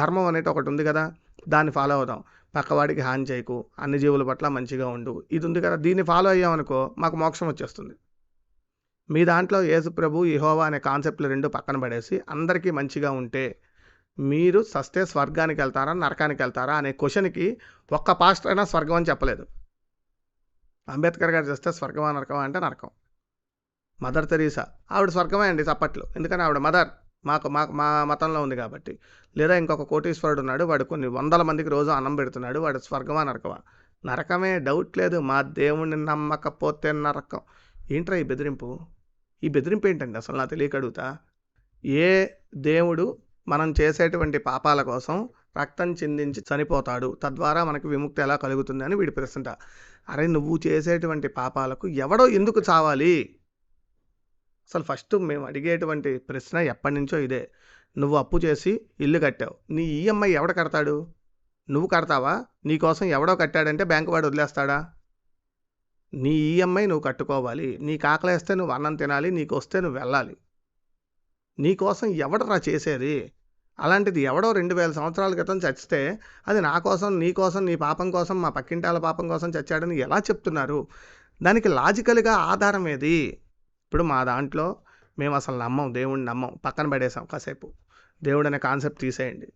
ధర్మం అనేది ఒకటి ఉంది కదా దాన్ని ఫాలో అవుదాం. పక్కవాడికి హాని చేయకు అన్ని జీవుల పట్ల మంచిగా ఉండు. ఇది ఉంది కదా దీన్ని ఫాలో అయ్యామనుకో మాకు మోక్షం వచ్చేస్తుంది. మీ దాంట్లో యేసు ప్రభు ఇహోవా అనే కాన్సెప్ట్లు రెండు పక్కన పడేసి అందరికీ మంచిగా ఉంటే మీరు సస్తే స్వర్గానికి వెళ్తారా నరకానికి వెళ్తారా అనే క్వశ్చన్కి ఒక్క పాస్టర్ అయినా స్వర్గం అని చెప్పలేదు. అంబేద్కర్ గారు చేస్తే స్వర్గమా నరకమా అంటే నరకం. మదర్ తెరీసా ఆవిడ స్వర్గమే అండి చప్పట్లు. ఎందుకని? ఆవిడ మదర్. మాకు మాకు మా మతంలో ఉంది కాబట్టి. లేదా ఇంకొక కోటీశ్వరుడు ఉన్నాడు వాడు కొన్ని వందల మందికి రోజు అన్నం పెడుతున్నాడు వాడు స్వర్గమా నరకమా? నరకమే డౌట్ లేదు మా దేవుణ్ణి నమ్మకపోతే నరకం. ఏంట్రా ఈ బెదిరింపు? ఈ బెదిరింపు ఏంటండి? అసలు నా తెలియక అడుగుతా. ఏ దేవుడు మనం చేసేటువంటి పాపాల కోసం రక్తం చిందించి చనిపోతాడు తద్వారా మనకు విముక్తి ఎలా కలుగుతుంది అని వీడి ప్రశ్న అరే నువ్వు చేసేటువంటి పాపాలకు ఎవడో ఎందుకు చావాలి? అసలు ఫస్ట్ మేము అడిగేటువంటి ప్రశ్న ఎప్పటి నుంచో ఇదే. నువ్వు అప్పు చేసి ఇల్లు కట్టావు. నీ ఈఎంఐ ఎవడ కడతాడు? నువ్వు కడతావా? నీకోసం ఎవడో కట్టాడంటే బ్యాంకు వాడు వదిలేస్తాడా? నీ ఈఎంఐ నువ్వు కట్టుకోవాలి. నీకు ఆకలేస్తే నువ్వు అన్నం తినాలి. నీకు వస్తే నువ్వు వెళ్ళాలి. నీకోసం ఎవడరా చేసేది? అలాంటిది ఎవడో రెండు వేల సంవత్సరాల క్రితం చచ్చితే అది నా కోసం నీ కోసం నీ పాపం కోసం మా పక్కింటాల పాపం కోసం చచ్చాడని ఎలా చెప్తున్నారు? దానికి లాజికల్గా ఆధారం ఏది? ఇప్పుడు మా దాంట్లో మేము అసలు నమ్మం దేవుడిని నమ్మం పక్కన పడేసాం కాసేపు. దేవుడు అనే కాన్సెప్ట్ తీసేయండి.